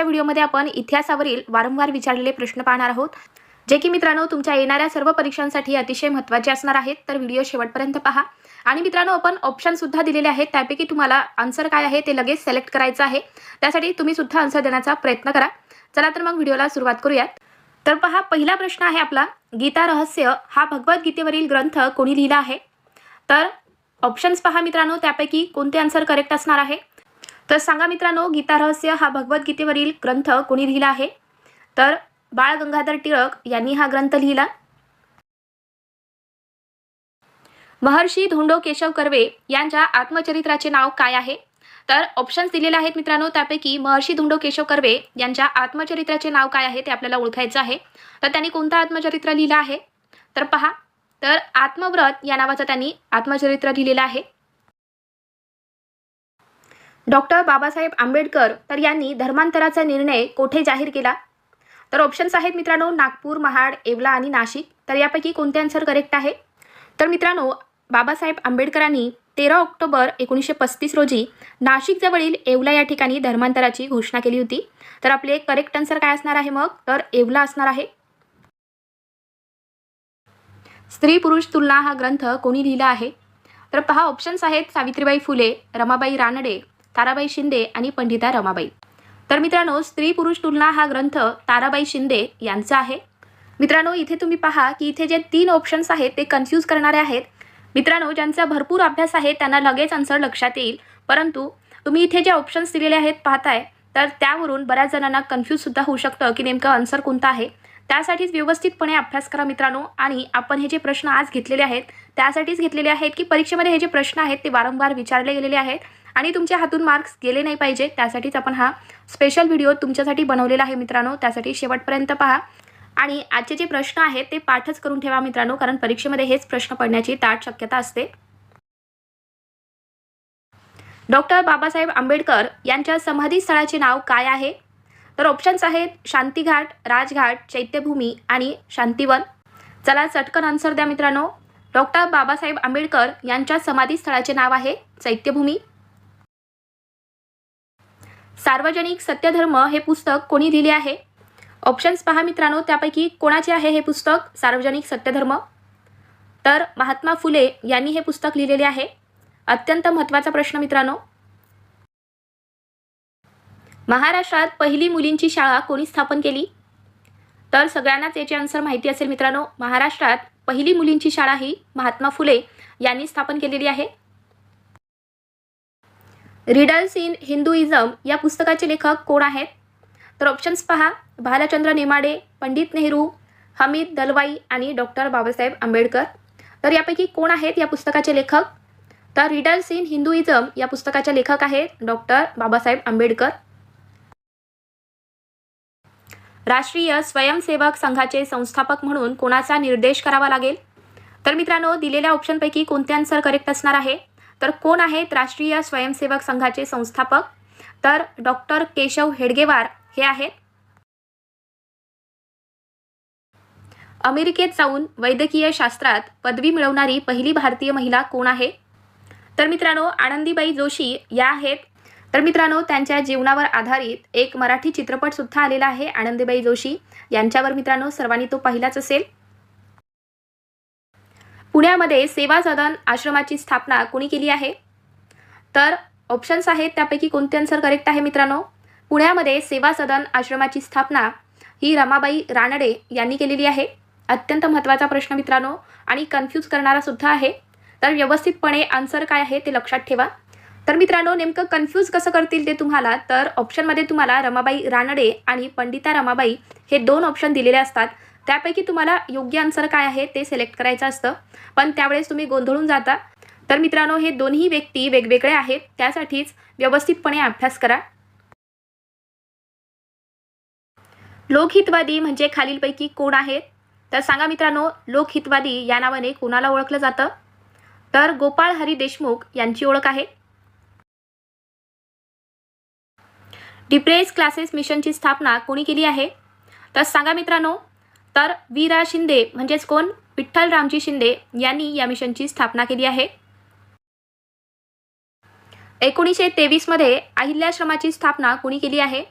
आजच्या व्हिडिओमध्ये आपण इतिहासावरील वारंवार विचारलेले प्रश्न पाहणार आहोत. जे की मित्रांनो तुमच्या येणाऱ्या सर्व परीक्षांसाठी अतिशय महत्त्वाचे असणार आहेत तर व्हिडिओ शेवटपर्यंत पहा. आणि मित्रांनो आपण ऑप्शन सुद्धा दिलेले आहेत. त्यापैकी तुम्हाला आन्सर काय आहे ते लगेच सिलेक्ट करायचं आहे. त्यासाठी तुम्ही सुद्धा आन्सर देण्याचा प्रयत्न करा. चला तर मग व्हिडिओला सुरुवात करूयात. तर पहा पहिला प्रश्न आहे आपला. गीता रहस्य हा भगवद्गीतेवरील ग्रंथ कोणी लिहिला आहे? तर ऑप्शन्स पहा मित्रांनो त्यापैकी कोणते आन्सर करेक्ट असणार आहे? तर सांगा मित्रांनो गीता रहस्य हा भगवद्गीतेवरील ग्रंथ कोणी लिहिला आहे? तर बाळ गंगाधर टिळक यांनी हा ग्रंथ लिहिला. महर्षी धोंडो केशव कर्वे यांच्या आत्मचरित्राचे नाव काय आहे? तर ऑप्शन्स दिलेले आहेत मित्रांनो त्यापैकी महर्षी धोंडो केशव कर्वे यांच्या आत्मचरित्राचे नाव काय आहे ते आपल्याला ओळखायचं आहे. तर त्यांनी कोणतं आत्मचरित्र लिहिलं आहे? तर पहा तर आत्मव्रत या नावाचं त्यांनी आत्मचरित्र लिहिलेलं आहे. डॉक्टर बाबासाहेब आंबेडकर तर यांनी धर्मांतराचा निर्णय कोठे जाहीर केला? तर ऑप्शन्स आहेत मित्रांनो नागपूर महाड येवला आणि नाशिक. तर यापैकी कोणते आन्सर करेक्ट आहे? तर मित्रांनो बाबासाहेब आंबेडकरांनी तेरा ऑक्टोबर एकोणीसशे पस्तीस रोजी नाशिकजवळील येवला या ठिकाणी धर्मांतराची घोषणा केली होती. तर आपले करेक्ट आन्सर काय असणार आहे मग? तर येवला असणार आहे. स्त्री पुरुष तुलना हा ग्रंथ कोणी लिहिला आहे? तर पहा ऑप्शन्स आहेत सावित्रीबाई फुले रमाबाई रानडे ताराबाई शिंदे आणि पंडिता रमाबाई. तर मित्रांनो स्त्री पुरुष तुलना हा ग्रंथ ताराबाई शिंदे यांचा आहे. मित्रांनो इथे तुम्ही पहा की इथे जे तीन ऑप्शन्स आहेत ते कन्फ्यूज करणारे आहेत. मित्रांनो ज्यांचा भरपूर अभ्यास आहे त्यांना लगेच आन्सर लक्षात येईल. परंतु तुम्ही इथे जे ऑप्शन्स दिलेले आहेत पाहताय तर त्यावरून बऱ्याच जणांना कन्फ्यूजसुद्धा होऊ शकतं की नेमकं आन्सर कोणता आहे. त्यासाठीच व्यवस्थितपणे अभ्यास करा मित्रांनो आणि आपण हे जे प्रश्न आज घेतलेले आहेत त्यासाठीच घेतलेले आहेत की परीक्षेमध्ये हे जे प्रश्न आहेत ते वारंवार विचारले गेलेले आहेत. आणि तुमच्या हातून मार्क्स गेले नाही पाहिजे. त्यासाठीच आपण हा स्पेशल व्हिडिओ तुमच्यासाठी बनवलेला आहे मित्रांनो. त्यासाठी शेवटपर्यंत पहा. आणि आजचे जे प्रश्न आहेत ते पाठच करून ठेवा मित्रांनो कारण परीक्षेमध्ये हेच प्रश्न पडण्याची दाट शक्यता असते. डॉक्टर बाबासाहेब आंबेडकर यांच्या समाधी स्थळाचे नाव काय आहे? तर ऑप्शन्स आहेत शांतीघाट राजघाट चैत्यभूमी आणि शांतीवन. चला चटकन आन्सर द्या मित्रांनो. डॉक्टर बाबासाहेब आंबेडकर यांच्या समाधी स्थळाचे नाव आहे चैत्यभूमी. सार्वजनिक सत्यधर्म हे पुस्तक कोणी लिहिले आहे? ऑप्शन्स पहा मित्रांनो त्यापैकी कोणाचे आहे हे पुस्तक? सार्वजनिक सत्यधर्म? तर महात्मा फुले यांनी हे पुस्तक लिहिलेले आहे. अत्यंत महत्त्वाचा प्रश्न मित्रांनो. महाराष्ट्रात पहिली मुलींची शाळा कोणी स्थापन केली? तर सगळ्यांनाच याचे आन्सर माहिती असेल मित्रांनो महाराष्ट्रात पहिली मुलींची शाळा ही महात्मा फुले यांनी स्थापन केलेली आहे. रिडल्स इन हिंदुइझम या पुस्तकाचे लेखक कोण आहेत? तर ऑप्शन्स पहा. भालचंद्र नेमाडे पंडित नेहरू हमीद दलवाई आणि डॉक्टर बाबासाहेब आंबेडकर. तर यापैकी कोण आहेत या पुस्तकाचे लेखक? तर रिडल्स इन हिंदुइझम या पुस्तकाचे लेखक आहेत डॉक्टर बाबासाहेब आंबेडकर. राष्ट्रीय स्वयंसेवक संघाचे संस्थापक म्हणून कोणाचा निर्देश करावा लागेल? तर मित्रांनो दिलेल्या ऑप्शनपैकी कोणते आन्सर करेक्ट असणार आहे? तर कोण आहेत राष्ट्रीय स्वयंसेवक संघाचे संस्थापक? तर डॉक्टर केशव हेडगेवार हे आहेत. अमेरिकेत जाऊन वैद्यकीय शास्त्रात पदवी मिळवणारी पहिली भारतीय महिला कोण आहे? तर मित्रांनो आनंदीबाई जोशी या आहेत. तर मित्रांनो त्यांच्या जीवनावर आधारित एक मराठी चित्रपट सुद्धा आलेला आहे आनंदीबाई जोशी. यांच्यावर मित्रांनो सर्वांनी तो पाहिलाच असेल. पुण्यामध्ये सेवा सदन आश्रमाची स्थापना कोणी केली आहे? तर ऑप्शन्स आहेत त्यापैकी कोणते आन्सर करेक्ट आहे मित्रांनो? पुण्यामध्ये सेवा सदन आश्रमाची स्थापना ही रमाबाई रानडे यांनी केलेली आहे. अत्यंत महत्त्वाचा प्रश्न मित्रांनो आणि कन्फ्यूज करणारा सुद्धा आहे. तर व्यवस्थितपणे आन्सर काय आहे ते लक्षात ठेवा. तर मित्रांनो नेमकं कन्फ्यूज कसं करतील ते तुम्हाला? तर ऑप्शनमध्ये तुम्हाला रमाबाई रानडे आणि पंडिता रमाबाई हे दोन ऑप्शन दिलेले असतात. त्यापैकी तुम्हाला योग्य आन्सर काय आहे ते सिलेक्ट करायचं असतं. पण त्यावेळेस तुम्ही गोंधळून जाता. तर मित्रांनो हे दोन्ही व्यक्ती वेगवेगळे आहेत. त्यासाठीच व्यवस्थितपणे अभ्यास करा. लोकहितवादी म्हणजे खालीलपैकी कोण आहेत? तर सांगा मित्रांनो लोकहितवादी या नावाने कोणाला ओळखलं जातं? तर गोपाळ हरी देशमुख यांची ओळख आहे. डिप्रेस क्लासेस मिशनची स्थापना कोणी केली आहे? तर सांगा मित्रांनो तर वीरा शिंदे म्हणजेच कोण? विठ्ठल रामजी शिंदे यांनी या मिशनची स्थापना केली आहे. एकोणीसशे तेवीसमध्ये अहिल्याश्रमाची स्थापना कुणी केली आहे?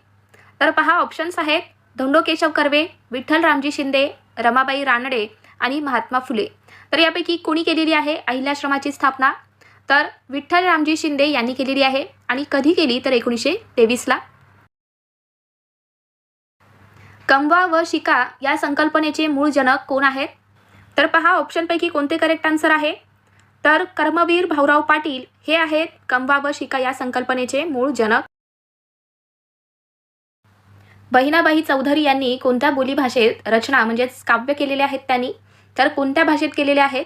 तर पहा ऑप्शन्स आहेत. धोंडो केशव कर्वे विठ्ठल रामजी शिंदे रमाबाई रानडे आणि महात्मा फुले. तर यापैकी कोणी केलेली आहे अहिल्याश्रमाची स्थापना? तर विठ्ठल रामजी शिंदे यांनी केलेली आहे आणि कधी केली? तर एकोणीसशे तेवीसला कमवा व शिका या संकल्पनेचे मूळ जनक कोण आहेत? तर पहा ऑप्शनपैकी कोणते करेक्ट आन्सर आहे? तर कर्मवीर भाऊराव पाटील हे आहेत कमवा व शिका या संकल्पनेचे मूळ जनक. बहिणाबाई चौधरी यांनी कोणत्या बोलीभाषेत रचना म्हणजेच काव्य केलेले आहेत त्यांनी? तर कोणत्या भाषेत केलेले आहेत?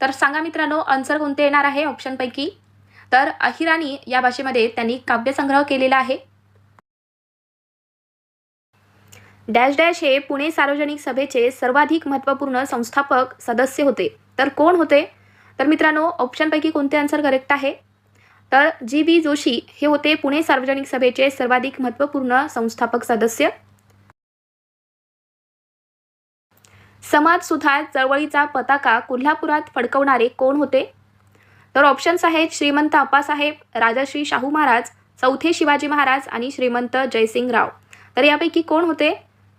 तर सांगा मित्रांनो आन्सर कोणते येणार आहे ऑप्शनपैकी तर अहिराणी या भाषेमध्ये त्यांनी काव्यसंग्रह केलेला आहे. डॅश डॅश हे पुणे सार्वजनिक सभेचे सर्वाधिक महत्त्वपूर्ण संस्थापक सदस्य होते. तर कोण होते? तर मित्रांनो ऑप्शनपैकी कोणते आन्सर करेक्ट आहे? तर जी बी जोशी हे होते पुणे सार्वजनिक सभेचे सर्वाधिक महत्त्वपूर्ण संस्थापक सदस्य. समाज सुधार चळवळीचा पताका कोल्हापुरात फडकवणारे कोण होते? तर ऑप्शन्स आहेत श्रीमंत आप्पासाहेब राजाश्री शाहू महाराज चौथे शिवाजी महाराज आणि श्रीमंत जयसिंग राव तर यापैकी कोण होते?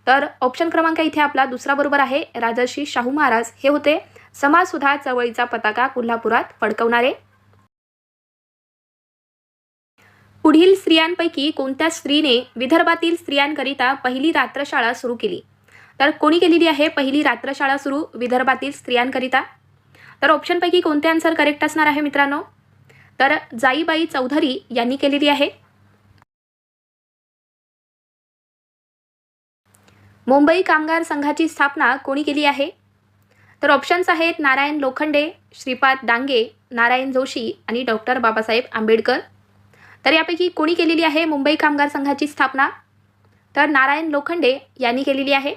तर ऑप्शन क्रमांक इथे आपला दुसरा बरोबर आहे. राजर्षी शाहू महाराज. हे होते समाजसुधा चळवळीचा पताका कोल्हापुरात फडकवणारे. पुढील स्त्रियांपैकी कोणत्या स्त्रीने विदर्भातील स्त्रियांकरिता पहिली रात्रशाळा सुरू केली? तर कोणी केलेली आहे पहिली रात्रशाळा सुरू? विदर्भातील स्त्रियांकरिता. तर ऑप्शनपैकी कोणते आन्सर करेक्ट असणार आहे मित्रांनो? तर जाईबाई चौधरी यांनी केलेली आहे. मुंबई कामगार संघाची स्थापना कोणी केली आहे? तर ऑप्शन्स आहेत नारायण लोखंडे श्रीपाद डांगे नारायण जोशी आणि डॉक्टर बाबासाहेब आंबेडकर. तर यापैकी कोणी केलेली आहे मुंबई कामगार संघाची स्थापना? तर नारायण लोखंडे यांनी केलेली आहे.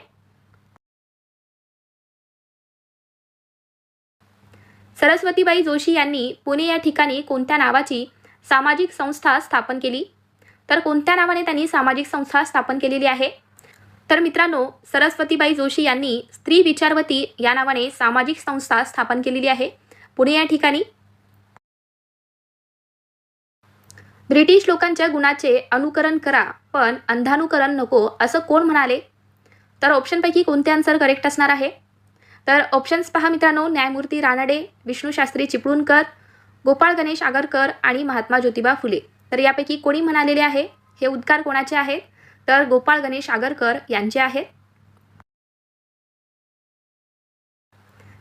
सरस्वतीबाई जोशी यांनी पुणे या ठिकाणी कोणत्या नावाची सामाजिक संस्था स्थापन केली? तर कोणत्या नावाने त्यांनी सामाजिक संस्था स्थापन केलेली आहे? तर मित्रांनो सरस्वतीबाई जोशी यांनी स्त्री विचारवती या नावाने सामाजिक संस्था स्थापन केलेली आहे. पुणे या ठिकाणी. ब्रिटिश लोकांच्या गुणाचे अनुकरण करा पण अंधानुकरण नको असं कोण म्हणाले? तर ऑप्शनपैकी कोणते आन्सर करेक्ट असणार आहे? तर ऑप्शन्स पहा मित्रांनो न्यायमूर्ती रानडे विष्णूशास्त्री चिपळूणकर गोपाळ गणेश आगरकर आणि महात्मा ज्योतिबा फुले. तर यापैकी कोणी म्हणालेले आहे? हे उद्गार कोणाचे आहेत? तर गोपाळ गणेश आगरकर यांचे आहेत.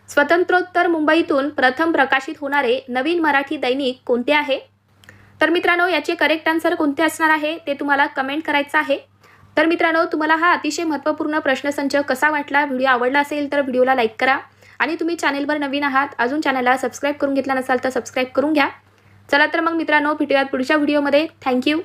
स्वतंत्रोत्तर मुंबईतून प्रथम प्रकाशित होणारे नवीन मराठी दैनिक कोणते आहे? तर मित्रांनो याचे करेक्ट आन्सर कोणते असणार आहे ते तुम्हाला कमेंट करायचं आहे. तर मित्रांनो तुम्हाला हा अतिशय महत्त्वपूर्ण प्रश्नसंच कसा वाटला व्हिडिओ आवडला असेल तर व्हिडिओला लाईक करा. आणि तुम्ही चॅनेलवर नवीन आहात अजून चॅनलला सबस्क्राईब करून घेतला नसाल तर सबस्क्राईब करून घ्या. चला तर मग मित्रांनो भेटूयात पुढच्या व्हिडिओमध्ये थँक्यू